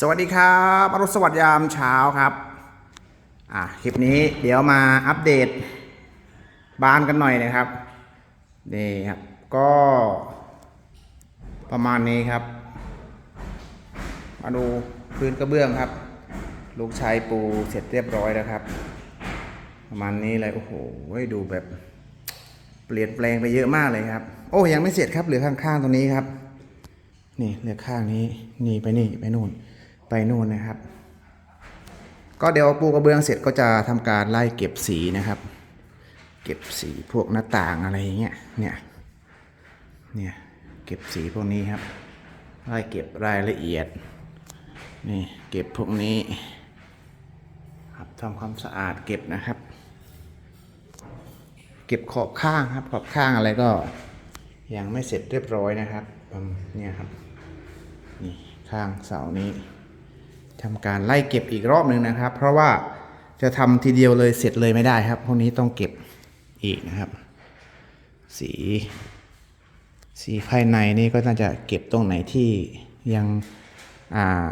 สวัสดีครับอรุณสวัสดิ์ยามเช้าครับ อะคลิปนี้เดี๋ยวมาอัปเดตบ้านกันหน่อยนะครับนี่ครับ ก็ประมาณนี้ครับ มาดูพื้นกระเบื้องครับ ลูกชายปูเสร็จเรียบร้อยแล้วครับ ประมาณนี้เลยโอ้โหดูแบบเปลี่ยนแปลงไปเยอะมากเลยครับ โอ้ยังไม่เสร็จครับเหลือข้างๆตรงนี้ครับนี่เหลือข้างนี้นี่ไปนี่ไปนู่น ไปนู่นนะครับ ก็เดี๋ยวปูกระเบื้องเสร็จก็จะทำการไล่เก็บสีนะครับ เก็บสีพวกหน้าต่างอะไรอย่างเงี้ยเนี่ยเนี่ยเก็บสีพวกนี้ครับไล่เก็บรายละเอียดนี่เก็บพวกนี้ครับทำความสะอาดเก็บนะครับ เก็บขอบข้างครับขอบข้างอะไรก็ยังไม่เสร็จเรียบร้อยนะครับเนี่ยครับนี่ข้างเสานี้ ทำการไล่เก็บอีกรอบหนึ่งนะครับ เพราะว่าจะทำทีเดียวเลยเสร็จเลยไม่ได้ครับ พวกนี้ต้องเก็บอีกนะครับ สี สีภายในนี่ก็น่าจะเก็บตรงไหนที่ยังา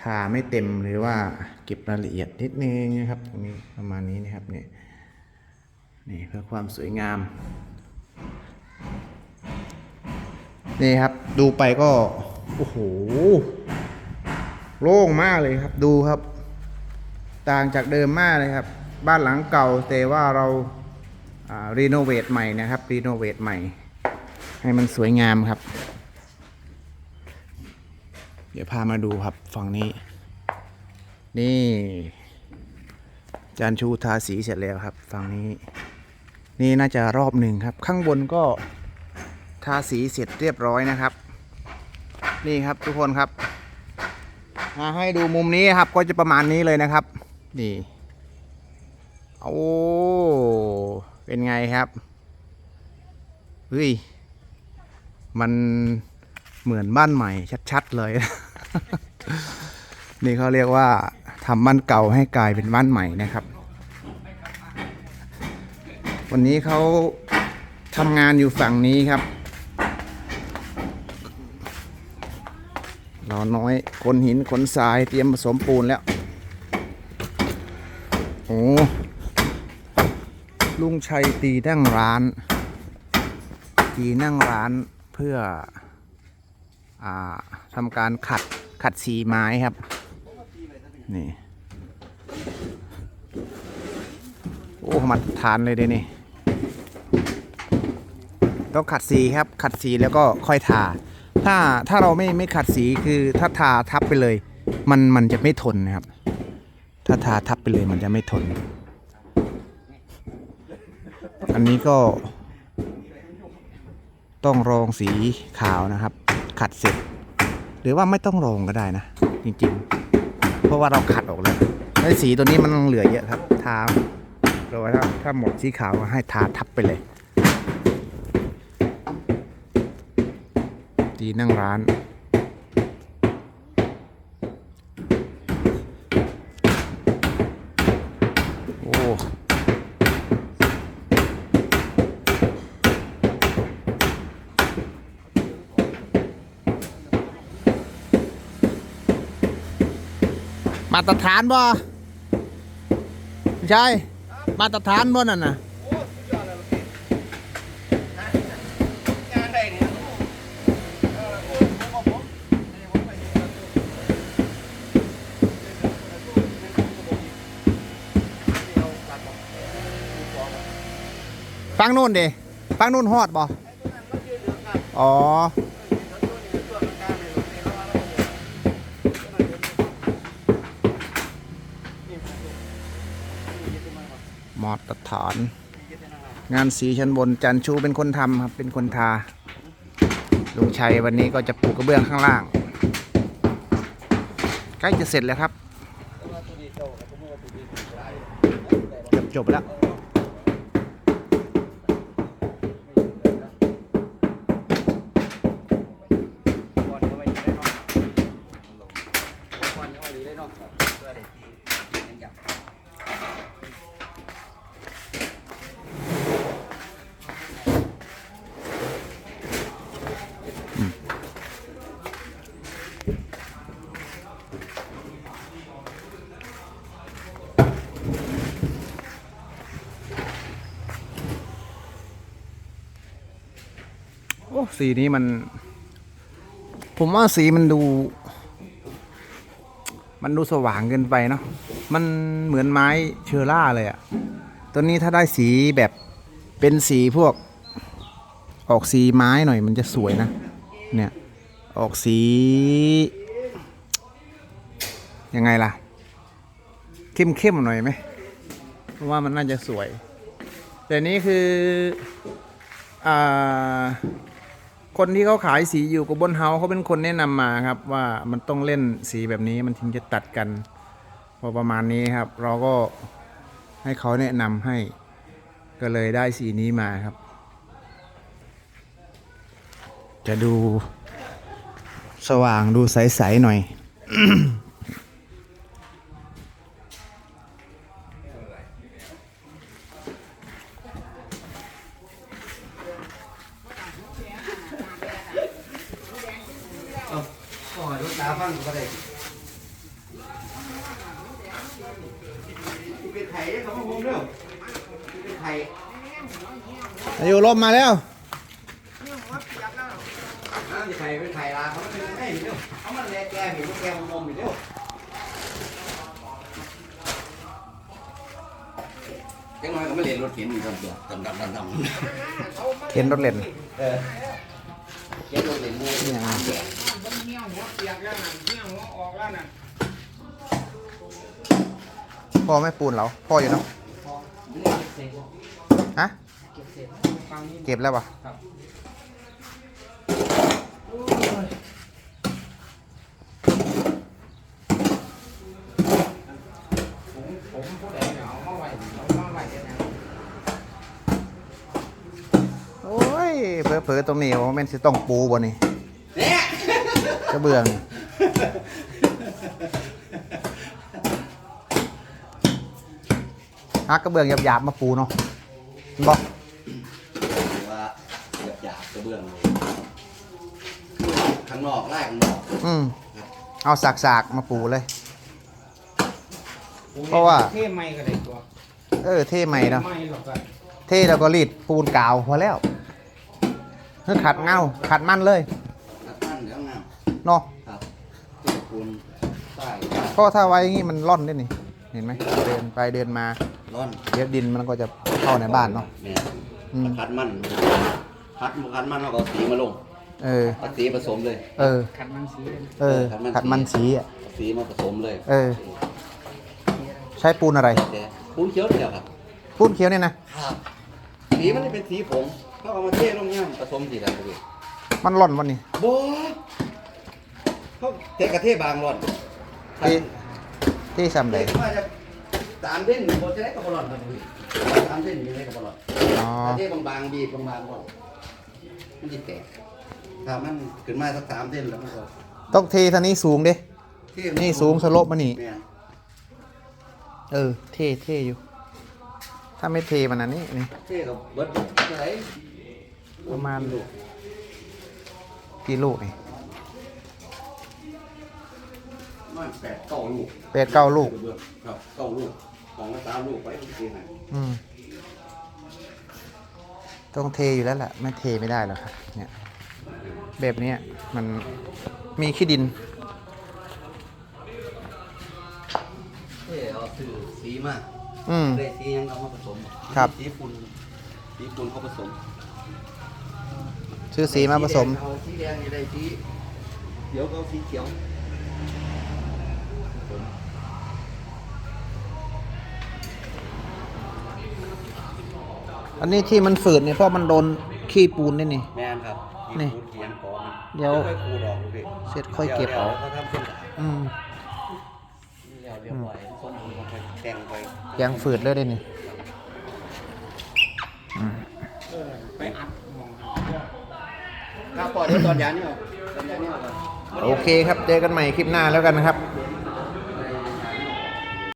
ทาไม่เต็มหรือว่าเก็บรายละเอียดนิดนึงนะครับ ตรงนี้ประมาณนี้นะครับเนี่ยนี่เพื่อความสวยงามนี่ครับดูไปก็ โอ้โห โล่งมากเลยครับดูครับ ต่างจากเดิมมากเลยครับ บ้านหลังเก่าแต่ว่าเรารีโนเวทใหม่นะครับรีโนเวทใหม่ ให้มันสวยงามครับ เดี๋ยวพามาดูครับฝั่งนี้ นี่จานชูทาสีเสร็จแล้วครับฝั่งนี้ นี่น่าจะรอบหนึ่งครับ ข้างบนก็ทาสีเสร็จเรียบร้อยนะครับ นี่ครับทุกคนครับ มาให้ดูมุมนี้ครับ ก็จะประมาณนี้เลยนะครับ นี่โอ้เป็นไงครับเฮ้ยมันเหมือนบ้านใหม่ชัดๆเลย นี่เขาเรียกว่าทำบ้านเก่าให้กลายเป็นบ้านใหม่นะครับ วันนี้เขาทำงานอยู่ฝั่งนี้ครับ เราน้อยขนหินขนทรายเตรียมผสมปูนแล้ว โอ้ลุงชัยตีนั่งร้าน ตีนั่งร้านเพื่ออทำการขัดขัดสีไม้ครับ นี่โอ้มาทานเลยเดยวนี่ต้องขัดสีครับ ขัดสีแล้วก็ค่อยทา ถ้าถ้าเราไม่ไม่ขัดสีคือถ้าทาทับไปเลย มันมันจะไม่ทนนะครับ ถ้าทาทับไปเลยมันจะไม่ทน อันนี้ก็ ต้องรองสีขาวนะครับ ขัดเสร็จ หรือว่าไม่ต้องรองก็ได้นะ จริงๆ เพราะว่าเราขัดออกแล้วไอ้สีตัวนี้มันเหลือเยอะครับ ทาเราว่าถ้าถ้าหมดสีขาวก็ให้ทาทับไปเลย ตีนั่งร้านโอ้มาตรฐานบ่ไม่ใช่มาตรฐานบ่นั่นน่ะ ฟังนู่นดิฟังนู่นฮอดบ่อ๋อ มาตรฐาน งานสีชั้นบนจันชูเป็นคนทำครับ เป็นคนทา ลุงชัยวันนี้ก็จะปลูกกระเบื้องข้างล่าง ใกล้จะเสร็จแล้วครับเกือบจบแล้ว สีนี้มัน ผมว่าสีมันดู มันดูสว่างเกินไปเนาะมันเหมือนไม้เชอร่าเลยอะตัวนี้ถ้าได้สีแบบเป็นสีพวก ออกสีไม้หน่อยมันจะสวยนะ เนี่ย ออกสี ยังไงล่ะ เข้มๆหน่อยไหมเพราะว่ามันน่าจะสวย แต่นี้คืออ่า คนที่เขาขายสีอยู่กับบนเฮาเขาเป็นคนแนะนำมาครับ ว่ามันต้องเล่นสีแบบนี้มันถึงจะตัดกันพอประมาณนี้ครับ เราก็ให้เขาแนะนำให้ก็เลยได้สีนี้มาครับ จะดูสว่างดูใส ๆ หน่อย อนรถตาฟังก็ได้เป็นไข่ได้คำว่าผมเด้อเป็นไข่อายุลมมาแล้วน้ำจะไข่เป็นไข่ลาเขาเป็นไข่เด้อเขามันแลแกเห็นว่าแกมมอยู่เด้อจังน้อยก็ไม่เรียนรถเข็นอยู่ดำตัวดำดำดำดำเข็นรถเล่นเออเข็นรถเข็นมูนี่ยั งไงพ่อไม่ปูนเหรอพ่ออยู่เนาะฮะเก็บแล้วปะโอ้ยเผลอๆตรงนี้ว่าแม่นสิต้องปูบ่นี่เนี่ย กระเบื้องนี่ ฮักกระเบื้องหยาบๆมาปูเนาะบอกว่าเกือบหยาบกระเบื้องเลยข้างนอกไล่ข้างนอกอืมเอาสากๆมาปูเลย เพราะว่า เท่ไม่ก็ได้ตัวเออเท่ใหม่เนาะไม่หรอกก็เท่แล้วก็รีดปูนกาวพอแล้วเฮ้ยขัดเงาขัดมันเลย นักปั้นแล้วงามเนาะครับที่ คุณใต้เพราะถ้าไว้อย่างงี้มันร่อนได้นี่ เห็นไหมเดินไปเดินมาร้อนเดี๋ยวดินมันก็จะเข้าในบ้านเนาะ เนี่ยอืม คัดมันคัดมันคัดมันเราก็เอาสีมาลงเออ เอาสีผสมเลย เออ ขันมันสีเลยเออ ขัดมันสีอะ เอาสีมาผสมเลยเออ ใช้ปูนอะไร แต่ปูนเขียวเดียวครับปูนเขียวเนี่ยนะ ครับสีมันจะเป็นสีผงเขาเอามาเทลงย่ำผสมสีอะไรไปเลยมันร่อนวันนี้โบ เขาเทกระเทบางร้อนที่ที่ซ้ำเทเลยว่าจะสามเส้นโบจะได้กับบอลอนครับพี่สามเส้นมีได้กับบอลอนอ๋อถ้าเทบางๆบีบบางๆก่อนมันจะแตกถ้ามันขึ้นมาสักสามเส้นแล้วมันก็ต้องเททางนี้สูงดิ เท่นี่สูงสโลปมานี่แม่นเออ เท่เท่อยู่ ถ้าไม่เทมันอันนี้นี่ เท่กับเบิร์ดเท่าไหร่ประมาณ กี่ลูกนี่ มันแปดเก้าลูกแปดเก้าลูก ครับเก้าลูกของละสามลูกไว้ทุกทีไหนอืมต้องเทอยู่แล้วแหละไม่เทไม่ได้หรอกครับ เนี่ย แบบเนี้ยมันมีขี้ดินเท่เอาซื้อสีมาอืม ได้สียังเอามาผสมครับ สีปูนสีปูนเขาผสมซื้อสีมาผสม เอาสีแดงนี่ได้สีเขียวก็เอาสีเขียว อันนี้ที่มันฝืดเนี่ยเพราะมันโดนขี้ปูนนี่นี่ แม่นครับนี่ปูนเขียนขอมันเดี๋ยว ค่อยขูดออกดูดิเสร็จค่อยเก็บเอาดี๋ยวเขาทำเส้นอืมเดี๋ยวเรียบร้อยส้มปูนเขาไปแต่งไปยังฝืดเลยได้นี่ไปอัดมองครับพอเดี๋ยวตอนยานี่เอาตอนยานี่เอาก่อนโอเคครับ เจอกันใหม่คลิปหน้าแล้วกันนะครับเดี๋ยว